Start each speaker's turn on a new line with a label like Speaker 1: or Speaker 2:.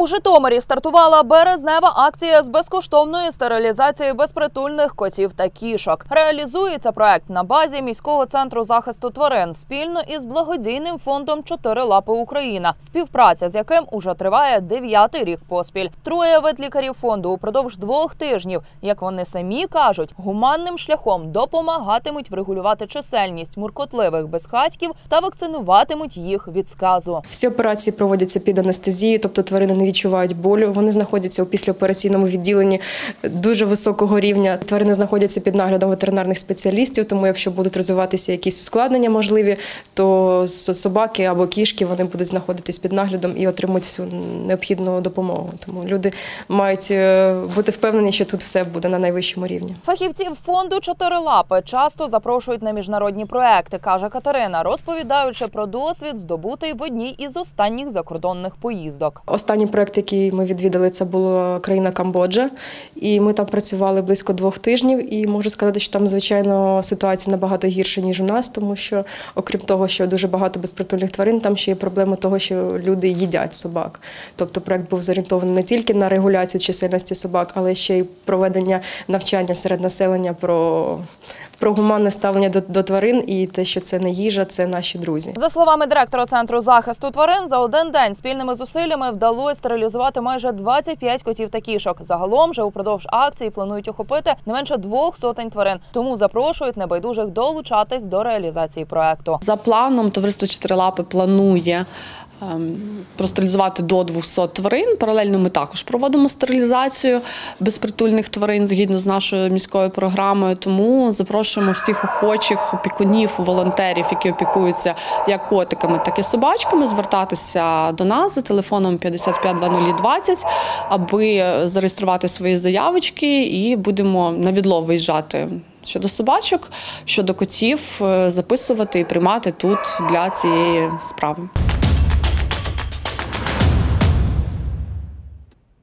Speaker 1: У Житомирі стартувала березнева акція з безкоштовної стерилізації безпритульних котів та кішок. Реалізується проект на базі міського центру захисту тварин спільно із благодійним фондом Чотири лапи Україна, співпраця з яким уже триває дев'ятий рік поспіль. Троє ветлікарів фонду упродовж двох тижнів, як вони самі кажуть, гуманним шляхом допомагатимуть врегулювати чисельність муркотливих безхатьків та вакцинуватимуть їх від сказу.
Speaker 2: Всі операції проводяться під анестезією, тобто тварини не відчувають болю. Вони знаходяться у післяопераційному відділенні дуже високого рівня. Тварини знаходяться під наглядом ветеринарних спеціалістів. Тому, якщо будуть розвиватися якісь ускладнення можливі, то собаки або кішки вони будуть знаходитись під наглядом і отримують всю необхідну допомогу. Тому люди мають е, бути впевнені, що тут все буде на найвищому рівні.
Speaker 1: Фахівців фонду «Чотири лапи» часто запрошують на міжнародні проекти, каже Катерина, розповідаючи про досвід, здобутий в одній із останніх закордонних поїздок.
Speaker 2: Останній проект, який ми відвідали, це була країна Камбоджа, і ми там працювали близько двох тижнів. І можу сказати, що там, звичайно, ситуація набагато гірша ніж у нас, тому що, окрім того, що дуже багато безпритульних тварин, там ще є проблема того, що люди їдять собак. Тобто, проект був зорієнтований не тільки на регуляцію чисельності собак, але ще й проведення навчання серед населення про, про гуманне ставлення до, до тварин і те, що це не їжа, це наші друзі.
Speaker 1: За словами директора центру захисту тварин, за один день спільними зусиллями вдалося стерилізувати майже 25 котів та кішок. Загалом же упродовж акції планують охопити не менше двох сотень тварин. Тому запрошують небайдужих долучатись до реалізації проекту.
Speaker 3: За планом, товариство Чотирилапи планує простерилізувати до 200 тварин. Паралельно ми також проводимо стерилізацію безпритульних тварин згідно з нашою міською програмою. Тому запрошуємо всіх охочих опікунів, волонтерів, які опікуються як котиками, так і собачками, звертатися до нас за телефоном 552020, аби зареєструвати свої заявочки, і будемо на відлов виїжджати щодо собачок, щодо котів, е, записувати і приймати тут для цієї справи.